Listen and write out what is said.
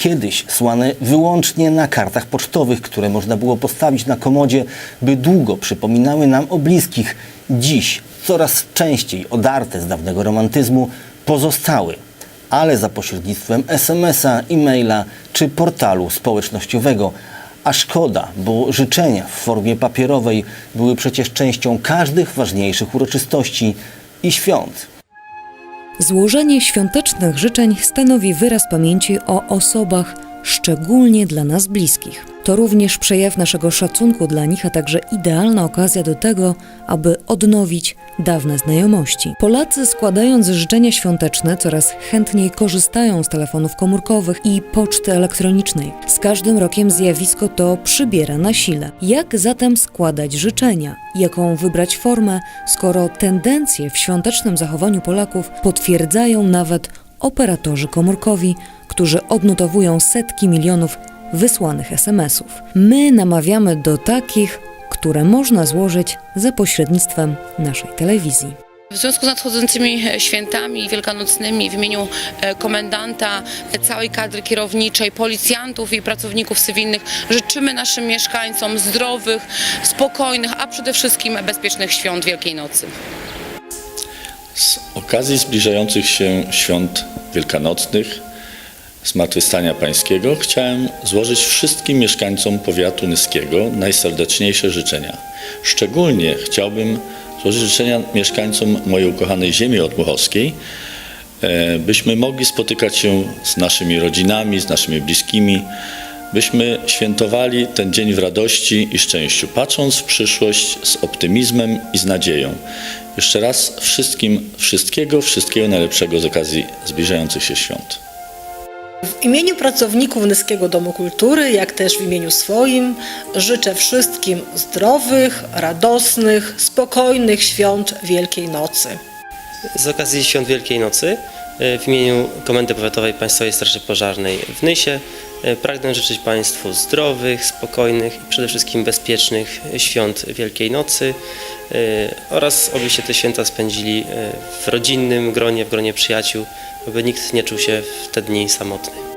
Kiedyś słane wyłącznie na kartach pocztowych, które można było postawić na komodzie, by długo przypominały nam o bliskich. Dziś coraz częściej odarte z dawnego romantyzmu pozostały, ale za pośrednictwem SMS-a, e-maila czy portalu społecznościowego. A szkoda, bo życzenia w formie papierowej były przecież częścią każdych ważniejszych uroczystości i świąt. Złożenie świątecznych życzeń stanowi wyraz pamięci o osobach szczególnie dla nas bliskich. To również przejaw naszego szacunku dla nich, a także idealna okazja do tego, aby odnowić dawne znajomości. Polacy składając życzenia świąteczne coraz chętniej korzystają z telefonów komórkowych i poczty elektronicznej. Z każdym rokiem zjawisko to przybiera na sile. Jak zatem składać życzenia? Jaką wybrać formę, skoro tendencje w świątecznym zachowaniu Polaków potwierdzają nawet operatorzy komórkowi, którzy odnotowują setki milionów wysłanych SMS-ów. My namawiamy do takich, które można złożyć za pośrednictwem naszej telewizji. W związku z nadchodzącymi e, świętami wielkanocnymi w imieniu e, komendanta, e, całej kadry kierowniczej, policjantów i pracowników cywilnych życzymy naszym mieszkańcom zdrowych, spokojnych, a przede wszystkim bezpiecznych świąt Wielkiej Nocy. Z okazji zbliżających się świąt wielkanocnych, Zmartwychwstania Pańskiego, chciałem złożyć wszystkim mieszkańcom powiatu nyskiego najserdeczniejsze życzenia. Szczególnie chciałbym złożyć życzenia mieszkańcom mojej ukochanej ziemi odmuchowskiej, e, byśmy mogli spotykać się z naszymi rodzinami, z naszymi bliskimi, byśmy świętowali ten dzień w radości i szczęściu, patrząc w przyszłość z optymizmem i z nadzieją. Jeszcze raz wszystkim wszystkiego, wszystkiego najlepszego z okazji zbliżających się świąt. W imieniu pracowników Nyskiego Domu Kultury, jak też w imieniu swoim, życzę wszystkim zdrowych, radosnych, spokojnych świąt Wielkiej Nocy. Z okazji Świąt Wielkiej Nocy e, w imieniu Komendy Powiatowej Państwowej Straży Pożarnej w Nysie e, pragnę życzyć Państwu zdrowych, spokojnych i przede wszystkim bezpiecznych świąt Wielkiej Nocy e, oraz obyście te święta spędzili w rodzinnym gronie, w gronie przyjaciół, aby nikt nie czuł się w te dni samotny.